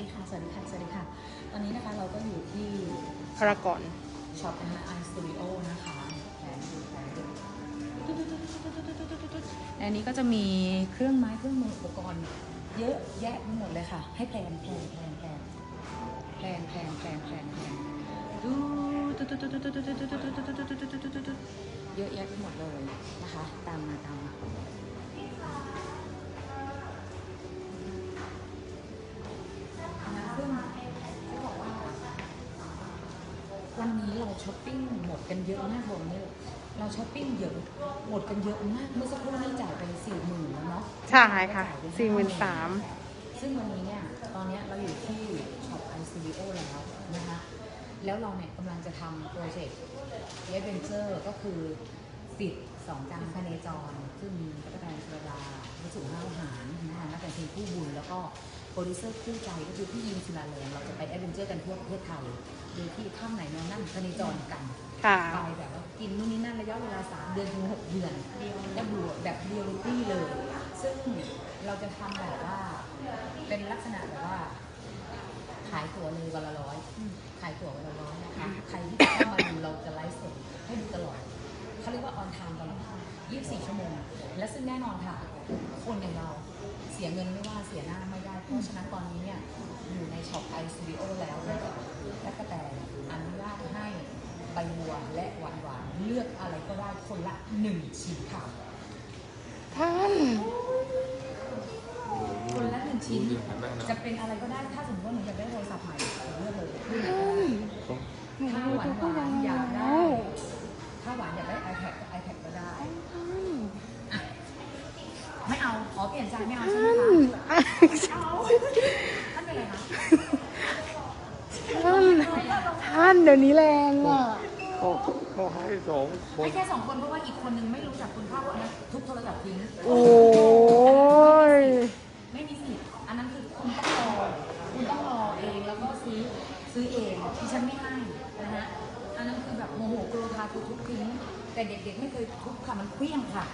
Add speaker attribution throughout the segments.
Speaker 1: ดีค่ะ สวัสดีค่ะ สวัสดีค่ะ ตอนนี้นะคะเราก็อยู่ที่
Speaker 2: พารากอน
Speaker 1: ช็อปนะคะ i Studio นะคะแผนดูแผนดูในนี้ก็จะมีเครื่องไม้เครื่องมืออุปกรณ์เยอะแยะไปหมดเลยค่ะ ให้แพลนแพลนแพลนแพลนแพลนแพลนแพลนแพลนแพลนดูเยอะแยะไปหมดเลยนะคะ ตามมาตามมา ช้อปปิ้งหมดกันเยอะมากบอกเลยเราช้อปปิ้งเยอะหมดกันเยอะมาก เมื่อสักครู่นี้จ่ายไปสี่หมื่นแล้วเนาะ
Speaker 2: ใช่ค่ะสี่หมื่นสาม
Speaker 1: ซึ่งวันนี้เนี่ยตอนเนี้ยเราอยู่ที่ช็อปไอซีโอแล้วนะคะแล้วเราเนี่ยกำลังจะทำโปรเจกต์เอเวนเจอร์ก็คือติดสองจานพเนจรซึ่งมีพระประธานสุรดาพระสุห้าหารนะคะนักแต่งเพลงคู่บุญแล้วก็ โปรดิวเซอร์คู่ใจก็คือพี่ยินศิลาเริงเราจะไปเอเวนเจอร์กันทั่วประเทศไทยโดยที่ข้ามไหนนอนนั่นพเนจรกัน
Speaker 2: ค่ะ
Speaker 1: ไปแบบว่ากินนู่นนี่นั่นระยะเวลา 3 เดือนถึง 6 เดือนแล้วดูแบบเรียลลิตี้เลย ซึ่งเราจะทำแบบว่า เป็นลักษณะแบบว่า ขายตั๋วเลยวันละร้อยขายตั๋ววันละร้อยนะคะ ใครที่จะเข้ามาดูเราจะไลฟ์สดให้ดูตลอดเขาเรียกว่าออนไทม์ตลอด24 ชั่วโมง และซึ่งแน่นอนค่ะ คนอย่างเรา เสียเงินไม่ว่าเสียหน้าไม่ได้ เพราะฉะนั้นตอนนี้เนี่ยอยู่ในช็อปไอสตูดิโอแล้วและก็แต่อนุญาตให้ใบบัวและหวานหวานเลือกอะไรก็ได้คนละหนึ่งชิ้นค่ะ
Speaker 2: ท่าน
Speaker 1: คนละหนึ่งชิ้น จะเป็นอะไรก็ได้ถ้าสมมติว่าหนูอยากได้โทรศัพท์ใหม่เลือกเลยถ้าหวานหวานอยากได้ถ้าหวานอยากได้ iPad ก็ iPad ก็ได้ ไม่เอา ขอเปลี่ยนใจไม่เอาใช่ไหมคะท่านเป็นอะไรคะ
Speaker 2: ท่านท่านเดี๋ยวนี้แรงอะ
Speaker 3: เขาเขาให้สองคน
Speaker 1: ให้แค่สองคนเพราะว่าอีกคนนึงไม่รู้จักคุณค่าเพราะอันนั้นทุบโทรศัพท์ทิ้ง
Speaker 2: โอ้ย
Speaker 1: ไม่มีสิทธิ์อันนั้นคือคุณต้องรอคุณต้องรอเองแล้วก็ซื้อซื้อเองที่ฉันไม่ให้นะฮะอันนั้นคือแบบโมโหโกรธาคือทุบทิ้งแต่เด็กๆไม่เคยทุบค่ะมันเคลี้ยงค่ะ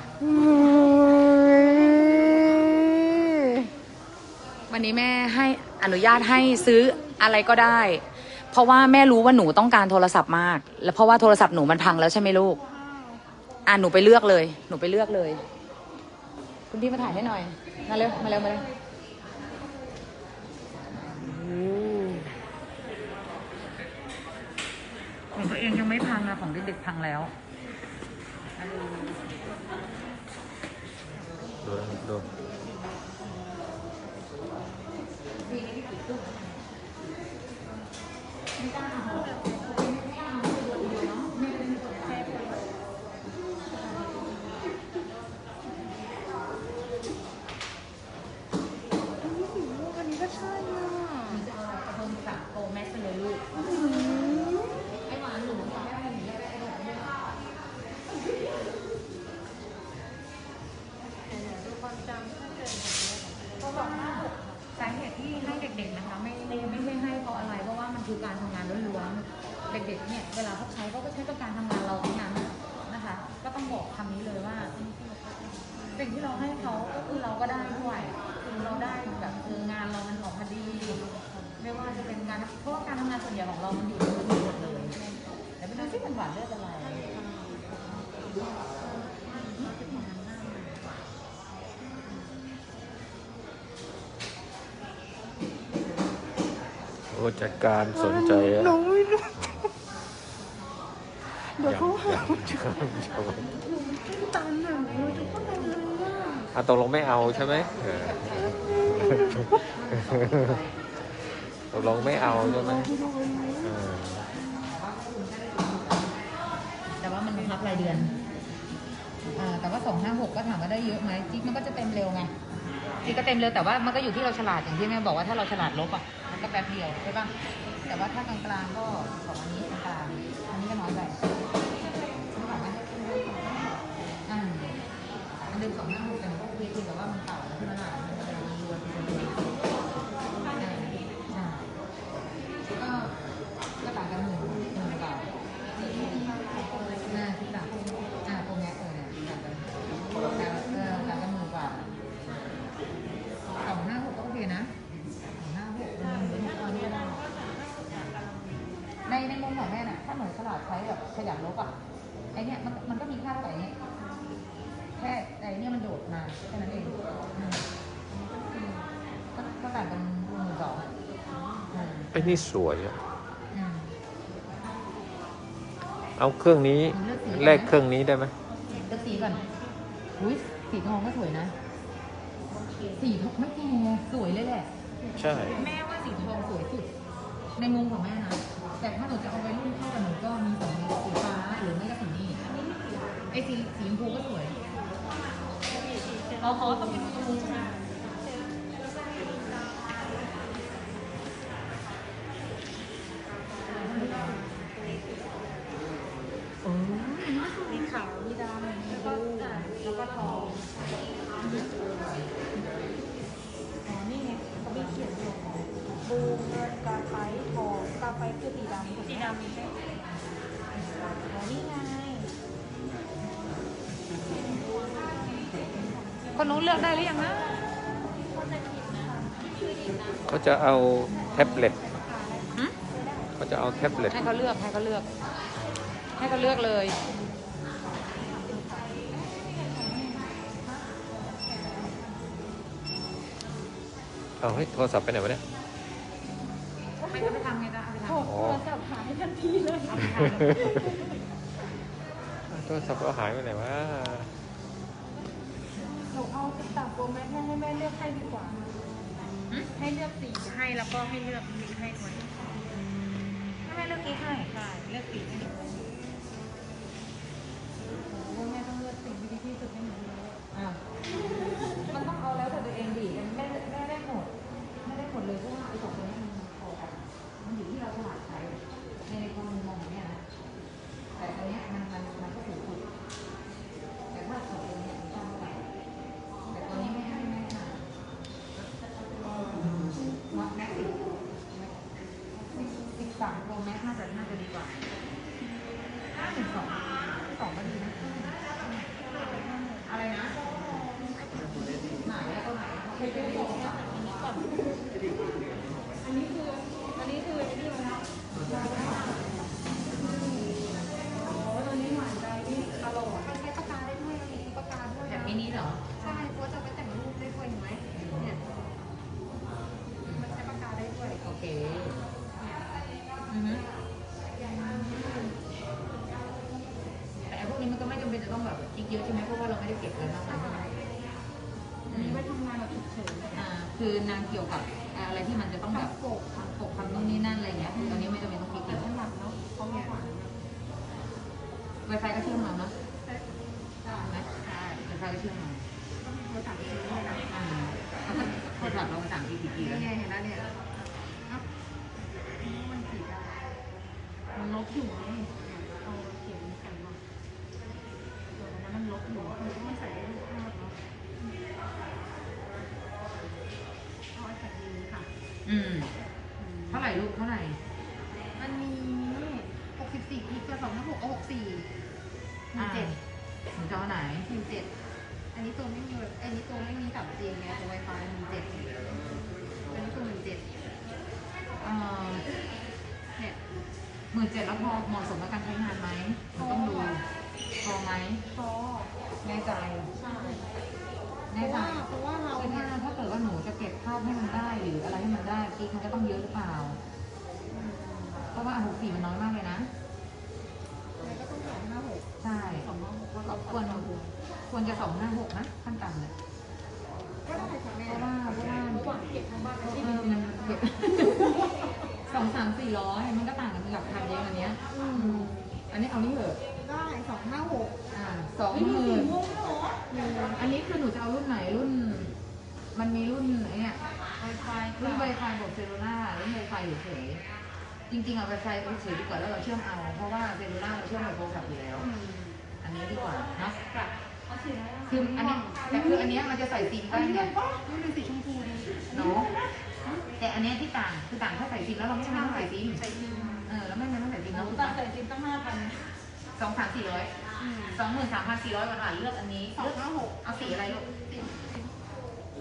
Speaker 1: วันนี้แม่ให้อนุญาตให้ซื้ออะไรก็ได้ เพราะว่าแม่รู้ว่าหนูต้องการโทรศัพท์มาก แล้วเพราะว่าโทรศัพท์หนูมันพังแล้วใช่ไหมลูก อะหนูไปเลือกเลย หนูไปเลือกเลย คุณพี่มาถ่ายให้หน่อย มาเร็ว มาเร็ว มาเร็วของตัวเองยังไม่พังนะของเด็กๆพังแล้ว
Speaker 3: โดนโดน
Speaker 1: 你사 합. โอ้จัด
Speaker 3: การสนใจอะ
Speaker 2: หนูไม่รู้เดี๋ยวเขาหาตันอะหนูจะพูดอะไรอะ
Speaker 3: อะตกลงไม่เอาใช่ไหมเออตกลงไม่เอาใช่ไหมเออ
Speaker 1: แต่ว่ามันบังคับรายเดือนอ่าแต่ว่าสองห้าหกก็ถามว่าได้เยอะไหมจิ๊กมันก็จะเต็มเร็วไงจิ๊กก็เต็มเร็วแต่ว่ามันก็อยู่ที่เราฉลาดอย่างที่แม่บอกว่าถ้าเราฉลาดลบอะ มันก็แป๊บเดียวใช่ป่ะแต่ว่าถ้ากลางๆก็ของอันนี้กลางอันนี้ก็น้อยไปนึกออกไหมอ่าอันเดิมสองห้าหกแต่มันก็โอเคเพียงแต่ว่ามันเก่าแล้วใช่ไหมล่ะมันก็เลยมีรวนเป็นรวนอ่าอ่าก็ก็ต่างกันหมื่นหมื่นกว่า หน้าที่แบบอ่าตรงเนี้ยเออเนี่ยต่างกันแต่เออต่างกันหมื่นกว่าสองห้าหกก็โอเคนะสองห้าหกมัน ขยันลบอะไอเนี้ยมันมันก็มีค่าเท่าไหร่เนี่ยแค่ไอเนี้ยมันโดดมาแค่นั้นเองอืมก็ก็ต่างกันหมื่นสองอะอืม
Speaker 3: ไอ้ นี่สวยอะ
Speaker 1: อืม
Speaker 3: เอาเครื่องนี้
Speaker 1: เลือกสี
Speaker 3: แลกเครื่องนี้ได้ไหม
Speaker 1: เลือกสีก่อนอุ้ยสีทองก็สวยนะ สีทองไม่แพงสวยเลยแหละ
Speaker 3: ใช่
Speaker 1: แม่ว่าสีทองสวยสุด ในมุมของแม่นะ แต่ถ้าหนูจะเอาไปรุ่นเข้ากับหนูก็มีสองสีฟ้าหรือไม่ก็สีนี้ไอ้สีสีชมพูก็สวยอ๋อเขาต้องเป็นชมพูใช่ไหมโอ้ย
Speaker 2: มีขาวมีดำมีบลูแล้วก็ทองอ๋อนี่ไงเขาไม่เขียนอยู่บลูเงินกาไฟทองกาไฟคือสีดำสีดำมีไหมอ๋อ นี่ไง
Speaker 1: คนนู้นเลือกได้หรือยังนะ
Speaker 3: เขาจะเอาแท็บเล็ต
Speaker 1: หืม
Speaker 3: เขาจะเอาแท็บเล็ต
Speaker 1: ให้เขาเลือกให้เขาเลือก ให้เขาเลือกเลย
Speaker 3: เอาให้ยโทรศัพท์ไปไหนวะเนี่ย
Speaker 1: ไม่จะไปทำไงจ๊ะเอาไปทำ
Speaker 2: โทรศัพท์หายทันทีเลย
Speaker 3: โทรศัพท์เราหายไปไหนวะ
Speaker 2: หนูเอาตัดโปรแม็กซ์ให้แม่เลือกให้ดีกว่า ให้เลือกสีให้แล้วก็ให้เลือกมิกให้ด้วย
Speaker 1: ให้แม่เลือกกิ๊กให้
Speaker 2: ใช่เลือกสีให้หนูโอ้แม่ต้องเลือกสีที่ดีที่สุดให้หนูเลย
Speaker 1: อ้าวมันต้องเอาแล้วแต่ตัวเองดิแม่แม่ได้หมดแม่ได้หมดเลยเพราะว่าไอ้สองตัวนี้มันพอกันมันอยู่ที่เราฉลาดใช้ในในความมุมมองของเนี่ยนะ แต่อันเนี้ยมันมันมันก็ถูกถูกแต่ว่าสองตัวเนี้มันชอบเท่าไหร่แต่ตัวนี้ไม่ให้แม่ค่ะมาแม็กซ์สิบสามโปรแม็กซ์น่าจะน่าจะดีกว่าห้าหนึ่งสองสองก็ดีนะ อะไรนะไหนแล้วก็ไหนเคยไปเรียนอะ
Speaker 2: อันนี้คือ อันนี้คือไอ้นี่นะโอ้ตัวนี้หวานใจนี่ตลอดมันใช้ปากกาได้ด้วยมันมีปากกาด้วย
Speaker 1: แบบมินิเหรอ
Speaker 2: ใช่เพราะจะไปแต่งรูปได้ด้วยเห็นไหมเนี่ย มันใช้ปากกาได้ด้วย
Speaker 1: โอเคอือฮึแต่ไอ้พวกนี้มันก็ไม่จำเป็นจะต้องแบบอีกเยอะใช่ไหมเพราะว่าเราไม่ได้เก็บอะไรมากมายใช่ไหม
Speaker 2: อันนี้ไว้ทำงานแบบฉุกเฉิน
Speaker 1: อ่า คือนางเกี่ยวกับอะไรที่มันจะต้องแบบ
Speaker 2: ทำปก
Speaker 1: ทำปกทำนู่นนี่นั่นอะไรเงี้ยตอนนี้ไม่จำเป็นต้องคิด
Speaker 2: แต่
Speaker 1: เยอะ
Speaker 2: ข้างหลังเนาะเขาไม่หวาน
Speaker 1: ไวไฟก็เชื่อมมาเนาะ
Speaker 2: ได้
Speaker 1: ใช่ไหมใช่ไวไฟก็เชื่อมมา
Speaker 2: ก็มีโทรศัพท์ซื้อเลยนะ
Speaker 1: อ่าเขาก็โทรศัพท์เรามาสั่งกี่กี่กี่แล้ว
Speaker 2: นี่ไงเห็นแล้วเนี่ยเอ้ามันผิดอะมันลบอยู่ไงเอาเขียนกันมาเดี๋ยวมันลบอยู่คือต้องใส่รูปภาพเนาะเอาไอ้แผ่นดินค่ะ
Speaker 1: อืมเท่าไหร่ลูกเท่าไหร่
Speaker 2: มันมี64กิกกับ256เอา64
Speaker 1: อ่า
Speaker 2: 17
Speaker 1: หนูจะเอาไหน
Speaker 2: 17อันนี้ตัวไม่มีแบบอันนี้ตัวไม่มี 3G ไงตัว Wi-Fi มี7อันนี้ตัว17
Speaker 1: เอ่อ
Speaker 2: เนี่ย
Speaker 1: หมื่นเจ็ดแล้วพอเหมาะสมกับการใช้งานไหมหนูต้องดูพอไหม
Speaker 2: พอ
Speaker 1: แน่ใจ
Speaker 2: ใช่เพ
Speaker 1: แน่
Speaker 2: ราะ
Speaker 1: ใจ
Speaker 2: ว่าเพราะว่าเรา
Speaker 1: คือ
Speaker 2: เนี่
Speaker 1: ถ้ายถ้าเกิดว่าหนูจะเก็บภาพให้มันได้หรืออะไรให้มันได้กิ๊กมันก็ต้องเยอะหรือเปล่า เพราะว่าหกสี่มันน้อยมากเลยนะ
Speaker 2: มันก็ต้องสอง ห้าหก
Speaker 1: ใช่
Speaker 2: สองห้าหกว่า
Speaker 1: เรา
Speaker 2: เรา
Speaker 1: ควรควรจะสองห้าหกนะขั้นต่ำเลย
Speaker 2: ก็ได้ค่ะแม่
Speaker 1: เพราะว่าเพราะว่า
Speaker 2: ระหว่างเก็บทั้งบ้าน
Speaker 1: เอ
Speaker 2: และที่
Speaker 1: อ
Speaker 2: ดิน
Speaker 1: มันเก็บสองสามสี่ร้อยมันก็ต่างกันหลักพันเองอันเนี้ย
Speaker 2: อืม
Speaker 1: อันนี้เอานี่เหอะ
Speaker 2: ได้สองห้าหก
Speaker 1: อ่าสองหมื่นอันนี้คือหนูจะเอารุ่นไหนรุ่น มันมีรุ่นไอ้เนี่ย
Speaker 2: ไวไฟ
Speaker 1: รุ่นไวไฟบวกเซลลูล่ารุ่นไวไฟเฉยๆ จริงๆเอาไวไฟเฉยๆดีกว่าแล้วเราเชื่อมเอา เพราะว่าเซลลูล่าเราเชื่อมกับโทรศัพท์อยู่แล้ว อันนี้ดีกว่าเนาะ
Speaker 2: เอาสีอะไร
Speaker 1: คืออันนี้แต่คืออันเนี้ยมันจะใส่ซิม
Speaker 2: อัน
Speaker 1: ได้
Speaker 2: นี้
Speaker 1: ไง
Speaker 2: เลยปะนี่เป็นสีชมพูดี
Speaker 1: เนาะแต่อันเนี้ยที่ต่างคือต่างแค่ใส่ซิมแล้วเราไม่จำเป็นต้องใส่ซิม
Speaker 2: ใส่ซิม
Speaker 1: เออแล้วไม่จำเป็นต้องใส่ซิมเนาะถูก
Speaker 2: ตั้ง
Speaker 1: ปะ
Speaker 2: ใส่ซิมตั้งห้าพัน
Speaker 1: สองสามสี่ร้อยสองหมื่นสามพันสี่ร้อยบาทเลือกอันนี้
Speaker 2: สอ
Speaker 1: เลื
Speaker 2: ง
Speaker 1: อก
Speaker 2: ห้าหก
Speaker 1: เอาสีอะไรลูก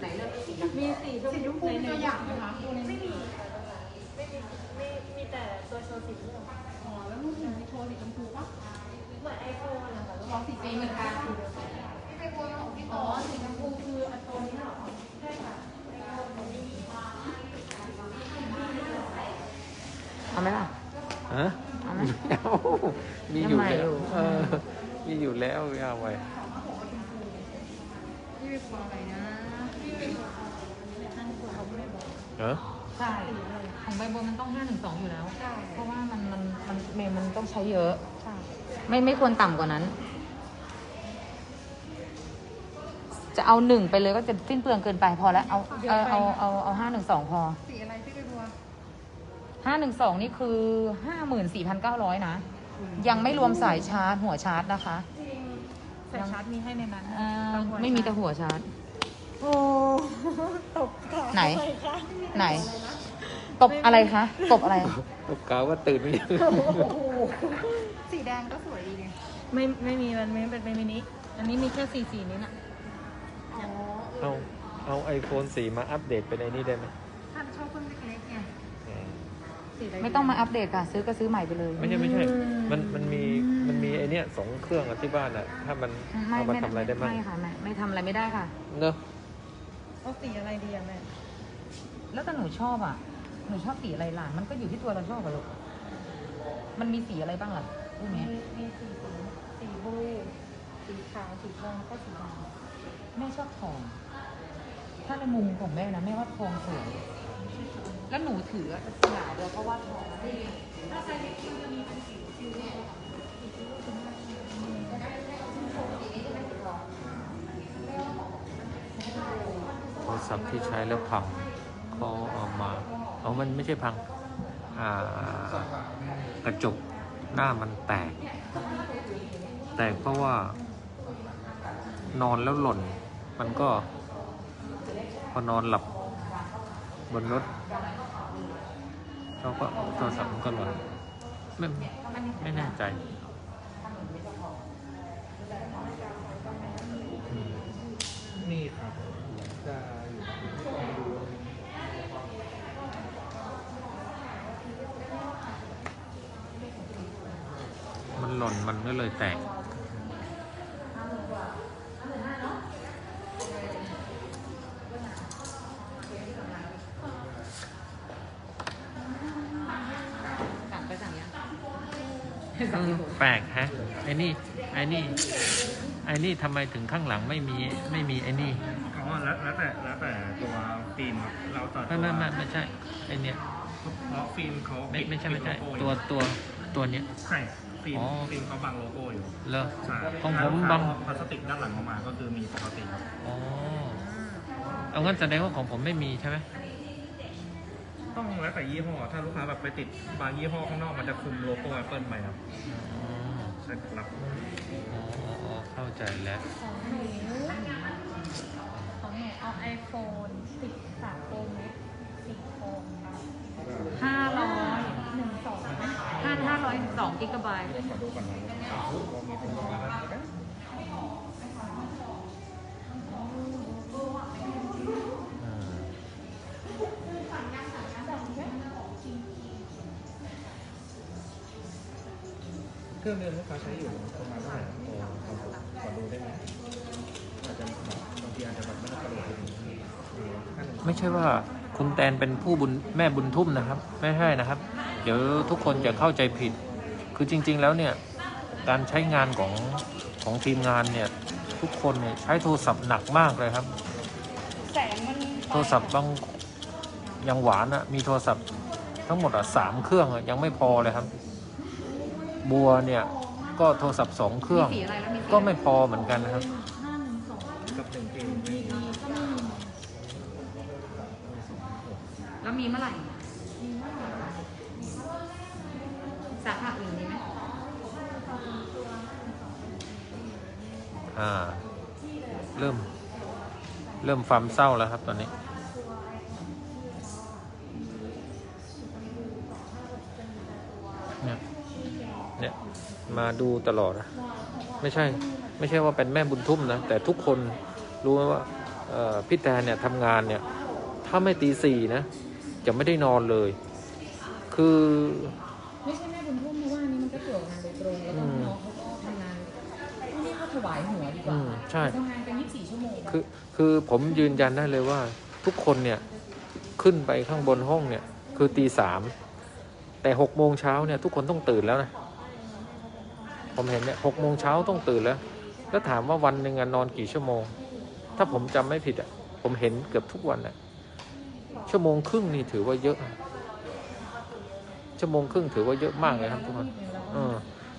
Speaker 1: ไหนเลือกสี
Speaker 2: มีสีชมพูตัวอย่างไหมคะไม่มีไม่มี ไม่มีแต่ตัวโชว์สีเลือก
Speaker 1: อ
Speaker 2: อ๋อแล้วลูกหนูโชว์สีชมพูปะเหมือนไอโฟนอะแต่ว่าสีเองเหมือนกันอ๋อสีชมพูคืออันโฟนนี้เหรอใช่ค่ะ
Speaker 1: เอาไหมล่ะ
Speaker 3: ฮะ
Speaker 1: เอาไหม
Speaker 3: ไม่เอามีอยู่
Speaker 1: ทำไม
Speaker 3: แล้
Speaker 1: อยู่
Speaker 3: วเออมีอยู่แล้วไม่เอาไว้
Speaker 2: พี่ไปกลัวอะไรนะนั่นคือเขาไม่ได้บอก
Speaker 3: เออ
Speaker 1: ใช่ของใบบัวมันต้องห้าหนึ่งสองอยู่แล้ว
Speaker 2: ใช่
Speaker 1: เพราะว่ามันมันมันเมมมันต้องใช้เยอะ
Speaker 2: ใช่
Speaker 1: ไม่ไม่ควรต่ำกว่านั้น จะเอาหนึ่งไปเลยก็จะสิ้นเปลืองเกินไปพอแล้ว เอาเอาเอาเอาเอาห้าหนึ่งสองพอ
Speaker 2: สีอะไรพี่ไปบัว
Speaker 1: ห้าหนึ่งสองนี่คือห้าหมื่นสี่พันเก้าร้อยนะ ยังไม่รวมสายชาร์จหัวชาร์จนะคะ
Speaker 2: จริงสายชาร์จมีให้ในนั้น
Speaker 1: อ่า ไม่มีแต่หัวชาร์จ
Speaker 2: โอ้ตบขา
Speaker 1: ไหน
Speaker 2: ทำมคะ
Speaker 1: ไหนตบอะไรคะ ตบอะไร
Speaker 3: ลูกกาว่าตื่นไม่ยัง
Speaker 2: โอ้โหสีแดงก็สวยดีไง
Speaker 4: ไม่ไม่มีมันไม่เป็นเป็นมินิอันนี้มีแค่สีสีนี้น่ะ
Speaker 2: อ๋อ
Speaker 3: เอาเอาไอโฟนสี่มาอัปเดตเป็นไอ้นี่ได้ไหม
Speaker 2: ท่านชอบเครื่องเล็กๆไง
Speaker 3: เออ
Speaker 2: สีอะไร
Speaker 1: ไม่ต้องมาอัปเดตค่ะ ซื้อก็ซื้อใหม่ไปเลย
Speaker 3: ไม่ใช่ไม่ใช่ มันมันมีมันมีไอเนี้ยสองเครื่องอะที่บ้านอะถ้ามัน
Speaker 1: ไม่
Speaker 3: เอามา
Speaker 1: ไม่
Speaker 3: ทำอะไรได้บ้าง
Speaker 1: ไม่ค่ะไม่ไม่ทำอะไรไม่ได้ค่ะ
Speaker 3: เนอะ
Speaker 4: เอาสีอะไรดีอะแม่
Speaker 1: แล้วแต่หนูชอบอะ หนูชอบสีอะไรล่ะ มันก็อยู่ที่ตัวเราชอบอะลูก มันมีสีอะไรบ้างล่ะพวก
Speaker 2: มี
Speaker 1: เนี้ย
Speaker 2: มีสีสีสีบลูสีขาว สีทองแล้วก็สีด
Speaker 1: แม่ชอบทอง ถ้าในมุมของแม่นะแม่ว่าทองสวย แล้วหนูถืออะจะสง่าด้วยเพราะว่าทองมันไม่
Speaker 3: โทรศัพท์ที่ใช้แล้วพังเขาเอามาเอามันไม่ใช่พังกระจกหน้ามันแตก แตกเพราะว่า นอนแล้วหล่น มันก็ พอนอนหลับบนรถเขาก็โทรศัพท์มันก็หล่นไม่ไม่แน่ใจ
Speaker 5: นี่ครับจะอยู่
Speaker 3: มั นหล่นมันก็เลยแตก
Speaker 1: สั่งไปสั่งยัง
Speaker 3: แปลกฮะไอ้นี่ไอ้นี่ไอ้นี่ทำไมถึงข้างหลังไม่มีไม่มีไอ้นี่
Speaker 5: อ๋อแล้วแล้วแต่แล้วแต่ตัวฟิล์มครับเราต่อ
Speaker 3: ไม่ไม่ไม่ไม่ใช่ไอ้เนี่ย
Speaker 5: เพราะฟิล์มเขา
Speaker 3: ไม่
Speaker 5: ปิด
Speaker 3: ไม่ใช่ไม่ใช่
Speaker 5: ปิดโลโก้อ
Speaker 3: ตัว
Speaker 5: ยู่
Speaker 3: ตัวตัวเนี้ย
Speaker 5: ใช่ ฟิล์ม
Speaker 3: อ๋อ
Speaker 5: ฟิล์มเขาบังโลโก้อยู่
Speaker 3: เลอ
Speaker 5: ใช่
Speaker 3: ของผม
Speaker 5: ถ้
Speaker 3: บัง
Speaker 5: พลาสติกด้านหลังออกมาก็คือมีปกติครับ
Speaker 3: อ๋อเอางั้นแสดงว่าของผมไม่มีใช่ไหม
Speaker 5: ต้องแล้วแต่ยี่ห้อ ถ้าลูกค้าแบบไปติดบางยี่ห้อข้างนอกมันจะคุมโลโก้แอปเปิลไปครับ
Speaker 3: อ๋อ
Speaker 5: ใช่ครับ
Speaker 3: อ๋ออ๋ออ๋อเข้าใจแล้วำ
Speaker 2: ของหนูของหนูเอาไอโฟนสิบสามโปรแม็กสีทองค่ะ
Speaker 1: ห้าร้อย 512กิกะไบต์
Speaker 5: เครื่องเดินลูกค้าใช้อยู่ประมาณเท่าไหร่ขอดูได้ไหมอาจจะบางทีอาจจะบัตรไม่ได้กระโดดไม่
Speaker 3: ใช่ว่าคุณแตนเป็นผู้บุญแม่บุญทุ่มนะครับ ไม่ใช่นะครับ เดี๋ยวทุกคนจะเข้าใจผิด คือจริง ๆ แล้วเนี่ยการใช้งานของของทีมงานเนี่ยทุกคนเนี่ยใช้โทรศัพท์หนักมากเลยครับ
Speaker 2: แสงมัน
Speaker 3: โทรศัพท์บางอย่างหวานอะมีโทรศัพท์ทั้งหมดอะสามเครื่องอะยังไม่พอเลยครับ บัวเนี่ยก็โทรศัพท์สองเครื่อง
Speaker 1: มีสีอะไรแล้วมีสี
Speaker 3: ก็ไม่พอเหมือนกันนะครับ
Speaker 2: ห้าหนึ่งสอง
Speaker 5: กับหนึ่งเกม
Speaker 2: ดีดีก็ไม่มี
Speaker 1: แล้วมีเมื่อไหร่
Speaker 2: ดีมากเลย
Speaker 1: สาขาอื่นมีไหม
Speaker 3: อ่า เริ่ม เริ่มความเศร้าแล้วครับตอนนี้ เนี่ยเนี่ยมาดูตลอดนะไม่ใช่ ไม่ใช่ว่าเป็นแม่บุญทุ่มนะ แต่ทุกคนรู้ไหมว่าพี่แตนเนี่ยทำงานเนี่ย ถ้าไม่ตีสี่นะ จะไม่ได้นอนเลย คือ
Speaker 2: ไม่ใช่ แม่บุญทุ่มเพราะว่า
Speaker 1: มันก็เกี่ยวกับงานโดยตรงแล้วก็น้องเขาก็ทำงานต้องเรียกว่าถวายหัวดีก
Speaker 3: อื
Speaker 1: ว่าม
Speaker 3: ใช่
Speaker 1: ทำงานกัน24ชั่วโมง
Speaker 3: คือคือผมยืนยันได้เลยว่า ทุกคนเนี่ยขึ้นไปข้างบนห้องเนี่ย คือตีสามแต่หกโมงเช้าเนี่ยทุกคนต้องตื่นแล้วนะผมเห็นเนี่ยหกโมงเช้าต้องตื่นแล้ว แล้วถามว่าวันหนึ่งอะนอนกี่ชั่วโมง ถ้าผมจำไม่ผิดอะผมเห็นเกือบทุกวันอะชั่วโมงครึ่งนี่ถือว่าเยอะนะ ชั่วโมงครึ่งถือว่าเยอะมากเลยครับทุกคนเออ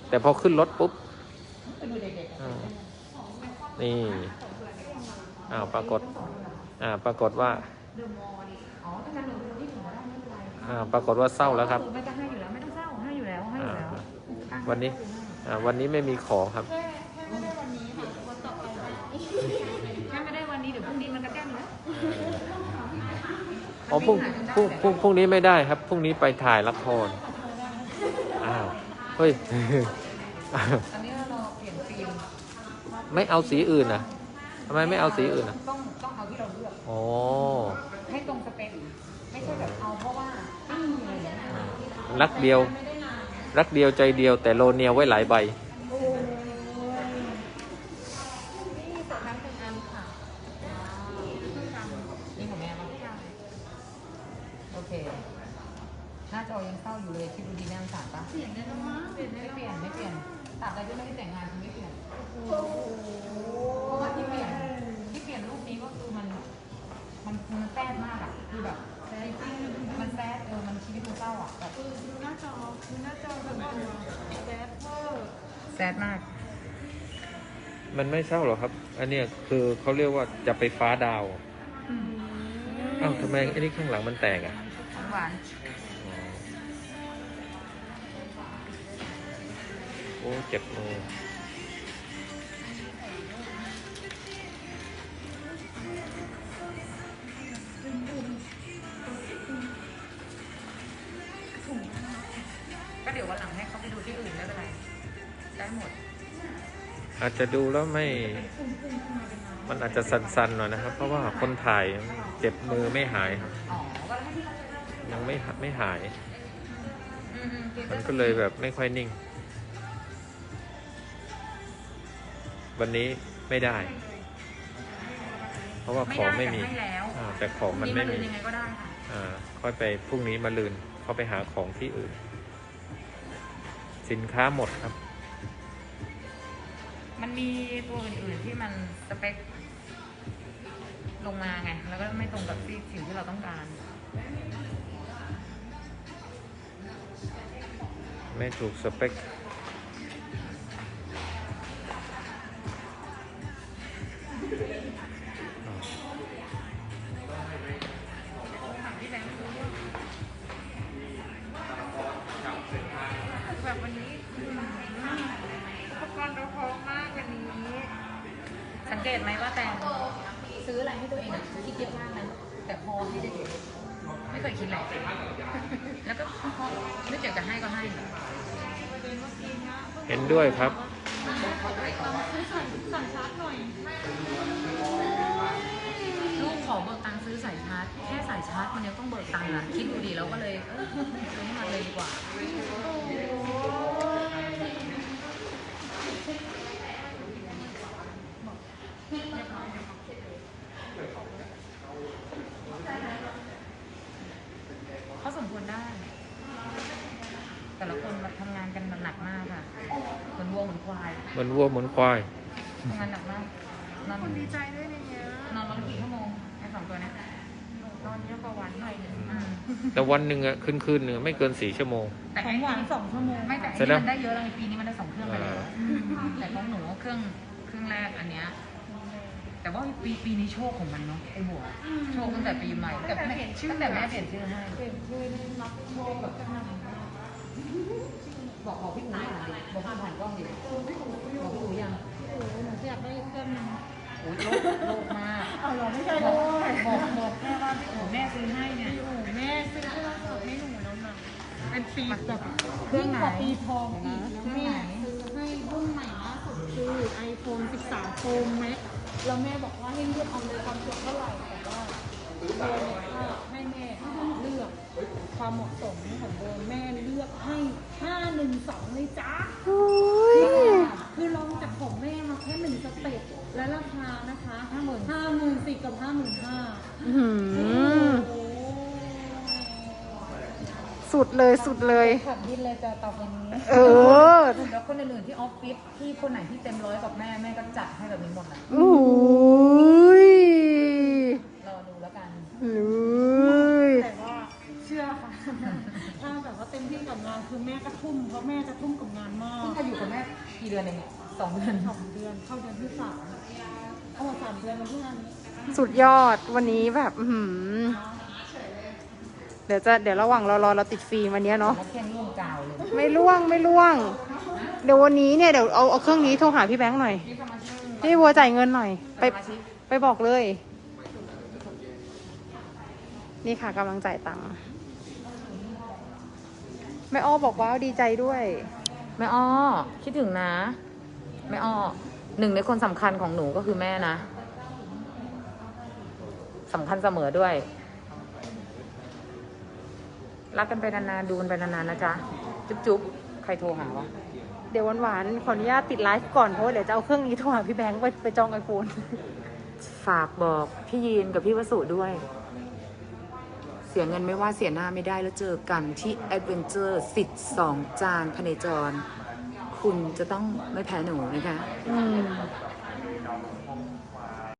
Speaker 3: แต่พอขึ้นรถปุ๊บ
Speaker 1: ไปดูเด็กๆ
Speaker 3: อ่านี่อ้าวปรากฏ อ่า ปรากฏว่า
Speaker 1: อ๋อถ้างั้นหนูดูที่หัวได้ไม่เป็นไร
Speaker 3: อ่าปรากฏว่าเศร้าแล้วครับ
Speaker 1: ไม่ต้องให้อยู่แล้วไม่ต้องเศร้าให้อยู่แล้วให้อยู่แล้วอะ
Speaker 3: วันนี้อ่าวันนี้ไม่มีของครับ อ๋อพรุ่งพรุ่งพรุ่งพรุ่งนี้ไม่ได้ครับพรุ่งนี้ไปถ่ายละครอ้าวเฮ้ยอ้าว
Speaker 1: ตอนนี้เราเปลี่ยนฟิล์ม
Speaker 3: ไม่เอาสีอื่นนะทำไมไม่เอาสีอื่นนะ
Speaker 1: ต้องต้องเอาที่เราเลือก
Speaker 3: อ๋อ
Speaker 1: ให้ตรงสเปคไม่ใช่แบบเอาเพราะว่าไม่มีอะไรอย่างเงี้ย
Speaker 3: รักเดียว รักเดียวใจเดียวแต่โลเนียไว้หลายใบ
Speaker 2: โอ้ยนี่สดน้ำเป็นอันค่ะ
Speaker 1: นี่ของแม่ปะโอเค หน้าจอยังเศร้าอยู่เลยคิดดูดีแม่สงสารปะ
Speaker 2: เปลี่ยนได้แล้วมั้งเปลี่ยนได้
Speaker 1: ไม่
Speaker 2: แล้ว
Speaker 1: เปลี่ยนไม่เปลี่ยนตราบใดที่ไม่ได้แต่งงานคือไม่เปลี่ยนเพราะว่าที่เปลี่ยนที่เปลี่ยนรูปนี้ก็คือมัน มันมันแซดมากอะคือแบบมันแซดเออมันชีวิตมันเศร้าอะแบบ
Speaker 2: ดูหน้าจอดูหน้าจอแบบว่าแบดเวอร์
Speaker 1: แซดมาก
Speaker 3: มันไม่เศร้าหรอกครับ อัน เนี้ยคือเขาเรียกว่าจะไปฟ้าดาวอ้าวทำไมไอ้นี่ข้างหลังมันแตกอะ
Speaker 1: หวาน
Speaker 3: โอ้เจ็บมือ
Speaker 1: ก็เดี๋ยววันหลังให้เขาไปดูที่อื่นไม่เป็นไรได้หมด
Speaker 3: อาจจะดูแล้วไม่ มันอาจจะสั่นๆหน่อยนะครับ เพราะว่าคนถ่ายเจ็บมือไม่หายครับ
Speaker 1: อ๋อก็ให้ที่เขาไปดู
Speaker 3: ยังไม่หาไม่หาย
Speaker 1: อืมๆ
Speaker 3: มันก็เลยแบบไม่ค่อยนิ่ง วันนี้ไม่ได้ เพราะว่าของไม่มี
Speaker 1: ด้แต่ให้แล้ว
Speaker 3: อ่าแต่ของมันไม่
Speaker 1: พรุ่
Speaker 3: มี
Speaker 1: งยังไงก็ได้ค่ะ
Speaker 3: อ่าค่อยไปพรุ่งนี้มาลืนเขาไปหาของที่อื่น สินค้าหมดครับ
Speaker 1: มันมีตัวอื่นๆที่มันสเปคลงมาไง แล้วก็ไม่ตรงกับที่สิ่งที่เราต้องการ
Speaker 3: ไม่ถูกสเปค
Speaker 1: แบบวันนี้อืมอุปกรณ์เราพร้อมมากวันนี้ สังเกตไหมว่าแต่ซื้ออะไรให้ตัวเองอะคิดเยอะมากนะแต่พอให้ได้ไม่เคยคิดแหละแล้วก็พอนึกอยากจะให้ก็ให้
Speaker 3: เห็นด้วยครับ
Speaker 2: ซื้อสั่งสั่งชาร์จหน่อย
Speaker 1: ลูกขอเบิกตังค์ซื้อสายชาร์จแค่สายชาร์จมันยังต้องเบิกตังค์อะคิดดูดีแล้วก็เลยเออซื้อให้มันเลยดีกว่าเขาสมควรได้ แต่ละคนมาทำงานกันหนักมากค่ะเหมือนวัวเหมือนควาย
Speaker 3: เห มือนวัวเหมือนควาย
Speaker 1: ทำงานหนักมากนอน
Speaker 2: คนดีใจด้วยในเนี้ย
Speaker 1: นอนวันละกี่ชั่วโมงไอ้สองตัวเนี้ย
Speaker 2: ตอนนี้ประวันหน่อยหนึง
Speaker 1: อืม
Speaker 3: แต่วันหนึ่งอะคืนคืนหนึ่งอะไม่เกินสี่ชั่วโมง
Speaker 1: แต่
Speaker 2: ขอ
Speaker 1: ไอ้
Speaker 2: งหวานสองชั่วโมง
Speaker 1: ไม่แต่
Speaker 3: เสร็
Speaker 1: ไอ้
Speaker 3: จแล้ว
Speaker 1: นี่มันได้เยอะแล้วไงปีนี้มันได้สองเครื่องไปแล้ว
Speaker 3: อ่า
Speaker 1: แต่ของหนูเครื่องเครื่องแรกอันเนี้ยแต่ว่าปีปีนี้โชคของมันเนาะไอ้หัวโชคตั้งแต่ปีใหม่แต่แม่ตั้งแต่แม่เปลี่ยนชื่อให้
Speaker 2: เปลี่ยนชื่อได้นับโชคแบบกระหน่ำมาก
Speaker 1: บอกบอกพี่อู๋หน่อยดิบอกพี่ผ่านกล้องดิบอกพี่อู๋ยัง
Speaker 2: โอ้โหหนูอยากได้เครื่องนึง
Speaker 1: โอ้ยโลกโลกมาก
Speaker 2: เอาเหรอไม่ใช่
Speaker 1: บ
Speaker 2: เล
Speaker 1: อก
Speaker 2: ย
Speaker 1: บอกบอกแม่ว่าพี่อู๋แม่ซื้อให้เนี่ย
Speaker 2: โอ้โหแม่ซื้อโทรศัพท์ให้หนูแล้วนะเป็นปีแบบ
Speaker 1: เครื่อง
Speaker 2: ยิ่ง
Speaker 1: ไหน
Speaker 2: กว่าปีทองอีก
Speaker 1: เครื่อง
Speaker 2: แม่
Speaker 1: ไหน
Speaker 2: ซื้อให้รุ่นใหม่ล่าสุดคือ iPhone 13 Pro Max แล้วแม่บอกว่าให้เลือกเอาเลยความจุเท่าไหร่แต่ว่าโบเนี่ยก็ให้แม่เลือก ความเหมาะสมของโบแม่เลืลือกให้ห้าหนึ่งสองเลยจ้า
Speaker 4: โอ้ย
Speaker 2: คือลองจากของแม่มาแค่หนึ่งสเต็ปและราคานะคะห้าหมื่นห้าหมื่นสี่กับห้าหมื่นห้า
Speaker 4: อื้อหือสุดเลยสุดเลย
Speaker 1: ขับดินเลยจะตอบอย่างนี้
Speaker 4: เออ
Speaker 1: แล้วคนอื่นๆที่ออฟฟิศที่คนไหนที่เต็มร้อยกับแม่แม่ก็จัดให้แบบนี้หมดแหละ
Speaker 4: โอ้ย
Speaker 1: รอดูแล้วกัน
Speaker 4: เลย
Speaker 2: แต่ว่าเชื่อค่ะ ถ้าแบบว่าเต็มที่กับงานคือแม่ก็ทุ่มเพราะแม่จะทุ่มกับงานมาก
Speaker 1: เพิ่งมาอยู่กับแม่กี่เดือนเองเนี่ยสองเดือน
Speaker 2: สองเดือนเข้าเดือนที่สามเอามาสามเดือนมาที่งานนี้
Speaker 4: สุดยอดวันนี้แบบอื้อหือเดี๋ยวจะเดี๋ยวระหว่างรอรอเราติดฟิล์มวันเนี้ยเนาะ
Speaker 1: แล้วแค่ร่วงกาวเลย
Speaker 4: ไม่ล่วงไม่ล่วง เดี๋ยววันนี้เนี่ยเดี๋ยวเอาเอาเครื่องนี้โทรหาพี่แบงค์หน่อย
Speaker 1: พี่สมาชิก
Speaker 4: พี่บัวจ่ายเงินหน่อย ไป
Speaker 1: สมาชิก
Speaker 4: ไปบอกเลย นี่ค่ะกำลังจ่ายตังค์ แม่อ้อบอกว่าดีใจด้วย
Speaker 1: แม่อ้อ คิดถึงนะ แม่อ้อหนึ่งในคนสำคัญของหนูก็คือแม่นะสำคัญเสมอด้วย รักกันไปนานๆดูกันไปนานๆนะจ๊ะ จุ๊บจุ๊บใครโทรหาวะ
Speaker 4: เดี๋ยวหวานๆ ขออนุญาตติดไลฟ์ก่อนเพราะว่าเดี๋ยวจะเอาเครื่องนี้โทรหาพี่แบงค์ไปไปจองไอโฟน
Speaker 1: ฝากบอกพี่ยีนกับพี่วสุด้วยเสียเงินไม่ว่าเสียหน้าไม่ได้แล้วเจอกันที่ Adventure สิทธิ์สองจานพเนจร คุณจะต้องไม่แพ้หนูนะคะ
Speaker 4: อืม